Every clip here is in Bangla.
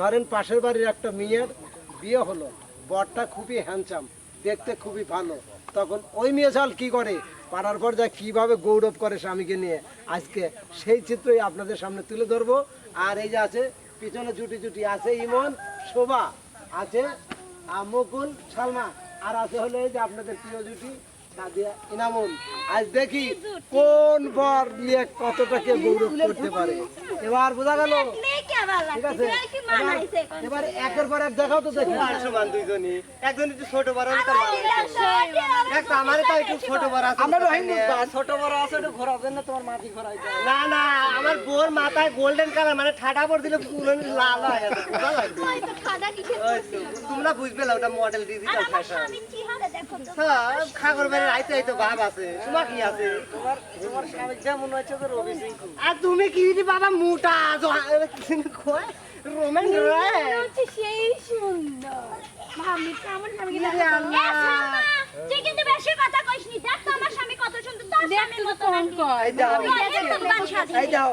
ধরেন পাশের বাড়ির একটা মেয়ের বিয়ে হলো বরটা খুবই হ্যান্ডসাম দেখতে খুবই ভালো। তখন ওই মেয়ে চাল কি করে? পাড়ার পর যা কীভাবে গৌরব করে স্বামীকে নিয়ে? আজকে সেই চিত্রই আপনাদের সামনে তুলে ধরবো। আর এই যে আছে পিছনে জুটি জুটি আছে ইমন শোভা আছে আহ, মুকুল সালমা আর আছে হলো এই যে আপনাদের প্রিয় জুটি আজ দেখি কোন বর নিয়ে কতটাকে গৌরব করতে পারে। এবার বোঝা গেল এবার- এবার একের পর এক দেখাও তো দেখি। সমান দুইজনই। একজন একটু ছোট বড় তো, একটু ছোট বড় আছে আমরা ছোট বড় আছে একটু ঘোরাবেন না তোমার মাটি ঘোরাই না না আমার বোর মাথায় গোল্ডেন কালার মানে ঠাডা পর দিলে পুরো লাল হয়ে তোমরা বুঝবে না ওটা মডেল ডিজিটাল ফ্যাশন হ্যাঁ। খাগর বেড়ে আইতে আইতে ভাব আছে তোমার কি আছে? তোমার তোমার স্বামী যেমন তো রবি সিং আর তুমি কি দিদি বাবা মোটা কিছু কয়? রোমেন সেই সুন্দর। ভাবি তো। আমার স্বামী বেশি কথা কইস নি। দেখ তো আমার স্বামী কত সুন্দর। তোর স্বামীর মতো নাকি। এই দাও এই তো এই দাও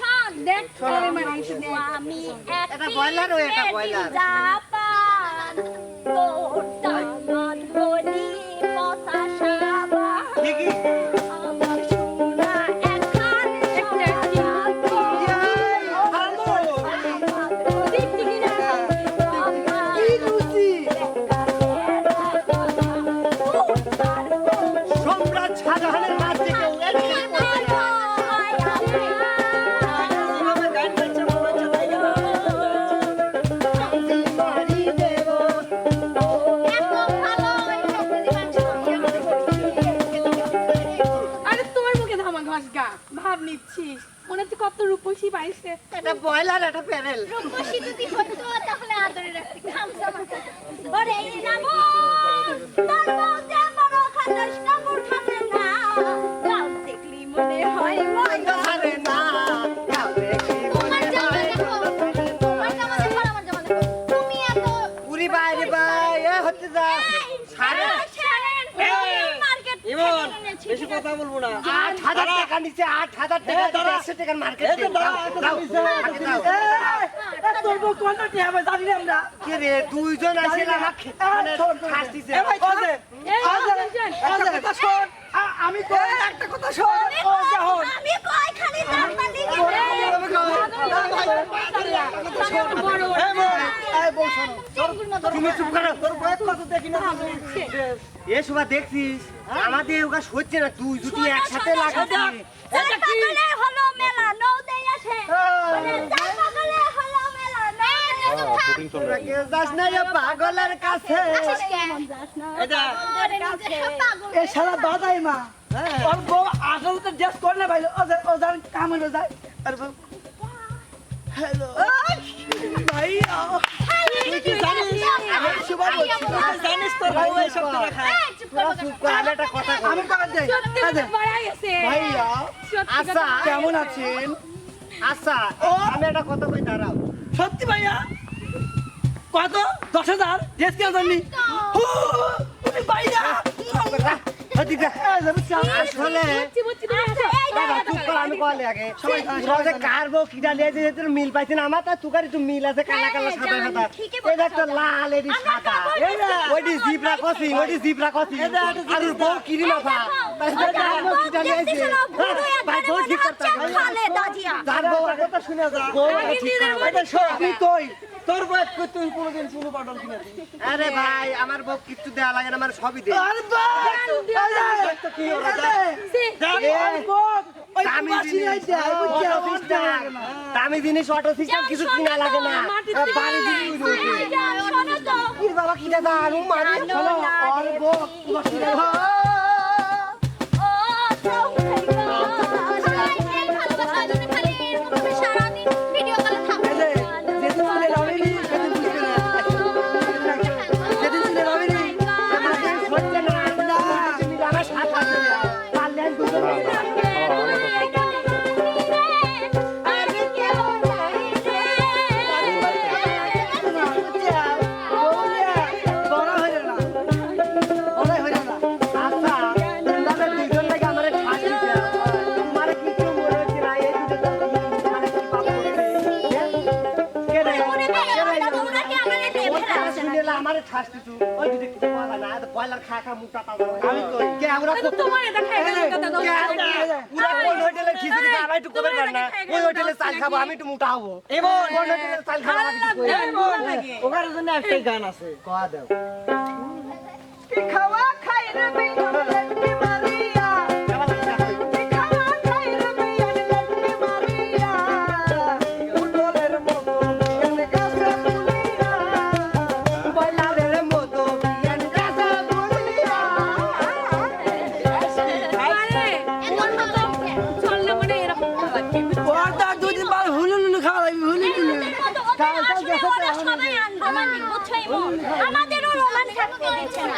শোন। দেখ আমি মাংস দে। আমি এক এটা ব্রয়লার ও এটা বয়লার জাপান তোর রূপসী পাইছে এটা ব্রয়লার এটা প্যানেল। তাহলে আদরে রাখতে খামসা মাথা ওরে নামো তোর বউতে বড় খাতাস কাপড় খাবে না গাও দেখলি মনে হয় মন না। বেশি কথা বলব না আট হাজার টাকা নিচে আট হাজার টাকা দিতে একশো টাকার মার্কেট দুইজন আসিল আমাকে মানে খাসতিছে আমি একটা কথা শোন আমি কই খালি তুমি চুপ করো। তোর বয়স কত দেখি না। এ শোভা দেখছিস? আমাদের ওগা সহ্য না তুই যদি একসাথে লাগাতে হলো মেলা নৌ দেই আসে বলে যার পাগলে হলো মেলা নৌ দেই তোরা কেউ যাস না এ পাগলের কাছে। সারা মা। ওর বউ আসলে তো ড্রেস করে না ভাই ও যে- যার কাম হইল যায়। আরে হ্যালো। ভাই তুই কি জানিস? আমি শুভ বলছি? জানিস তোর বউ এসব করে খায়? চুপ কর আমি একটা কথা আমি টাকা দেই। সত্যি কথা বাড়াই গেছে ভাইয়া আচ্ছা কেমন আছেন? আচ্ছা আমি একটা কথা কই দাঁড়াও। সত্যি ভাইয়া? কত? দশ হাজার? ড্রেস ভাইয়া। কিনা যে তোর মিল পাইছে না আমার তো তুকার একটু মিল আছে কালা কালা সাদা সাদা এটা একটা লাল এডি সাদা ওইটি জিব্রা কসি ওইটি জিব্রা কসি আর ওর বউ কিরি মাথা কিনা ভাই বউ ঠিক করতে বউ শুনে যা বউ ঠিক করে এটা শোন আমি তুই তোর বউ কই? তুই কোনোদিন পুরো পাটল কিনে আরে ভাই আমার বউ কিচ্ছু দেয়া লাগে না আমার সবই দে আরে ভাই তো কি হলো দামি জিনিস। Auto system. দামি জিনিস অটো কিছু কিনা লাগে না। বাড়ি দিবি বাবা কি দাদা আরও মারি। শোনো বউ তোমার আমারে ঠাসতি তুই ওই দিকে কিছু বলা না তো বয়লার খা খা মুখটা তাজা আমি কই? কে আমরা তো তোমার এটা খাই গেল কথা দাও পুরা কোন হোটেলে খিচুড়ি খাব একটু কবে পার না ওই হোটেলে চাল খাব আমি একটু মোটা হব। এবার কোন হোটেলে চাল খাব ওখানে জন্য একটা গান আছে কয়া দাও। আমাদেরও রোমান থাকতে দিচ্ছে না।